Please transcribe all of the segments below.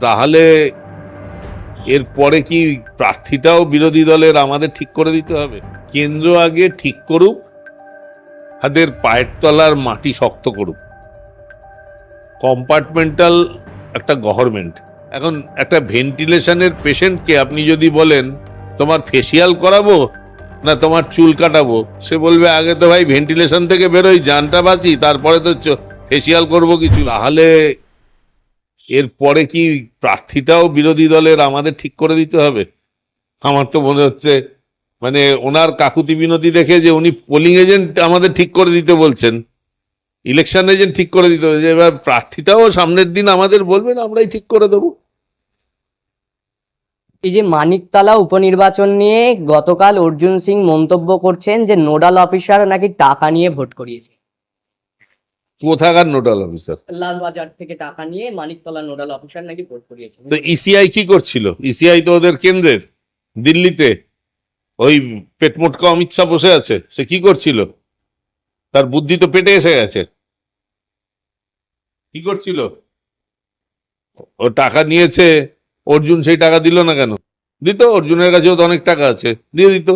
তাহলে এরপরে কি প্রার্থীটাও বিরোধী দলের আমাদের ঠিক করে দিতে হবে? কেন্দ্র আগে ঠিক করুক তাদের পায়ের তলার মাটি শক্ত করুক। কম্পার্টমেন্টাল একটা গভর্নমেন্ট। এখন একটা ভেন্টিলেশনের পেশেন্টকে আপনি যদি বলেন, তোমার ফেসিয়াল করাবো না তোমার চুল কাটাবো? সে বলবে, আগে তো ভাই ভেন্টিলেশন থেকে বেরোই, জানটা বাঁচি, তারপরে তো ফেসিয়াল করব কিছু। তাহলে এরপরে কি প্রার্থীটাও বিরোধী দলের আমাদের ঠিক করে দিতে হবে? আমার তো মনে হচ্ছে মানে ওনার কাকুতি বিনতি দেখে যে উনি পোলিং এজেন্ট আমাদের ঠিক করে দিতে বলছেন ইলেকশন এজেন্ট ঠিক করে দিতে হবে এবার প্রার্থীটাও সামনের দিন আমাদের বলবেন, আমরাই ঠিক করে দেবো। এই যে মানিকতলা উপনির্বাচন নিয়ে গতকাল অর্জুন সিং মন্তব্য করছেন যে নোডাল অফিসার নাকি টাকা নিয়ে ভোট করিয়েছে। কোথাকার নোডাল অফিসার? লালবাজার থেকে টাকা নিয়ে মানিকতলা নোডাল অফিসার নাকি ভোট করিয়েছে। তো ইসিআই কি করছিল? ইসিআই তো ওদের কেন্দ্রের দিল্লিতে। ওই পেটমোটকা অমিত শাহ বসে আছে সে কি করছিল? তার বুদ্ধি তো পেটে এসে গেছে। কি করছিল? ও টাকা নিয়েছে অর্জুন সেই টাকা দিল না কেন? দিত অর্জুনের কাছেও তো অনেক টাকা আছে দিয়ে দিত।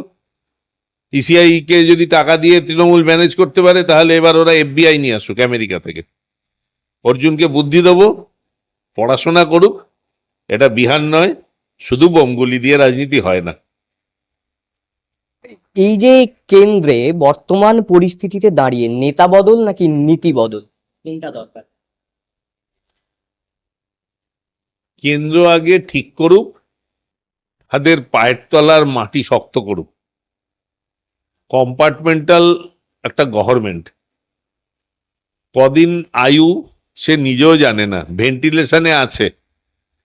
ইসিআই কে যদি টাকা দিয়ে তৃণমূল ম্যানেজ করতে পারে তাহলে এবার ওরা এফবিআই নিয়ে আসুক আমেরিকা থেকে। অর্জুনকে বুদ্ধি দেবো পড়াশোনা করুক এটা বিহার নয় শুধু বোমগুলি দিয়ে রাজনীতি হয় না। এই যে কেন্দ্রে বর্তমান পরিস্থিতিতে দাঁড়িয়ে নেতা বদল নাকি নীতি বদল? কোনটা দরকার। কেন্দ্র আগে ঠিক করুক তাদের পায়ের তলার মাটি শক্ত করুক। কম্পার্টমেন্টাল একটা গভর্নমেন্ট। কদিন আয়ু সে নিজেও জানে না, ভেন্টিলেশনে আছে।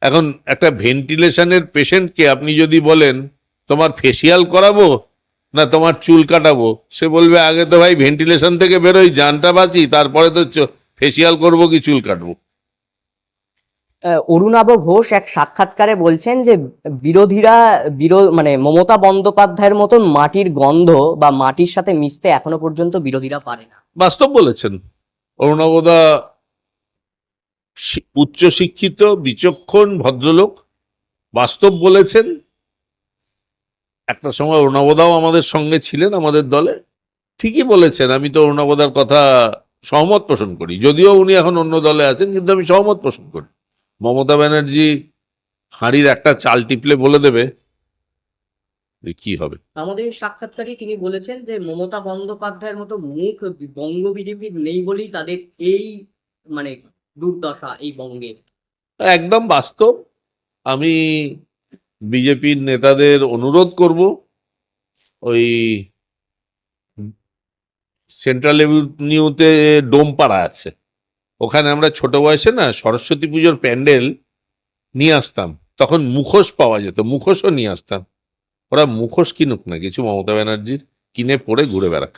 এখন একটা ভেন্টিলেশনের পেশেন্টকে আপনি যদি বলেন, তোমার ফেসিয়াল করাবো না তোমার চুল কাটাবো? সে বলবে, আগে তো ভাই ভেন্টিলেশন থেকে বেরোই, জানটা বাঁচি, তারপরে তো ফেসিয়াল করব কি চুল কাটবো? আহ, অরুণাভ ঘোষ এক সাক্ষাৎকারে বলছেন যে বিরোধীরা বিরোধ মানে মমতা বন্দ্যোপাধ্যায়ের মতন মাটির গন্ধ বা মাটির সাথে মিশতে এখনও পর্যন্ত বিরোধীরা পারে না। বাস্তব বলেছেন। অরুণাবদা উচ্চশিক্ষিত বিচক্ষণ ভদ্রলোক বাস্তব বলেছেন। একটা সময় অরুণাবদাও আমাদের সঙ্গে ছিলেন আমাদের দলে। ঠিকই বলেছেন আমি তো অরুণাবদার কথা সহমত পোষণ করি। যদিও উনি এখন অন্য দলে আছেন কিন্তু আমি সহমত পোষণ করি। মমতা ব্যানার্জি হাঁড়ির একটা চাল টিপলে বলে দেবে কি হবে। আমাদের সাক্ষাৎকারে তিনি বলেছেন যে মমতা বন্দ্যোপাধ্যায়ের মতো মুখ বঙ্গ বিজেপির নেই বলেই তাদের এই মানে দুর্দশা এই বঙ্গে একদম বাস্তব। আমি বিজেপির নেতাদের অনুরোধ করব ওই সেন্ট্রাল এভিনিউতে ডোমপাড়া আছে। ওখানে আমরা ছোট বয়সে না সরস্বতী পুজোর প্যান্ডেল নিয়ে আসতাম। তখন মুখোশ পাওয়া যেত, মুখোশও নিয়ে আসতাম। ওরা মুখোশ কিনুক না, কিছু মমতা ব্যানার্জির কিনে পড়ে ঘুরে বেড়াক।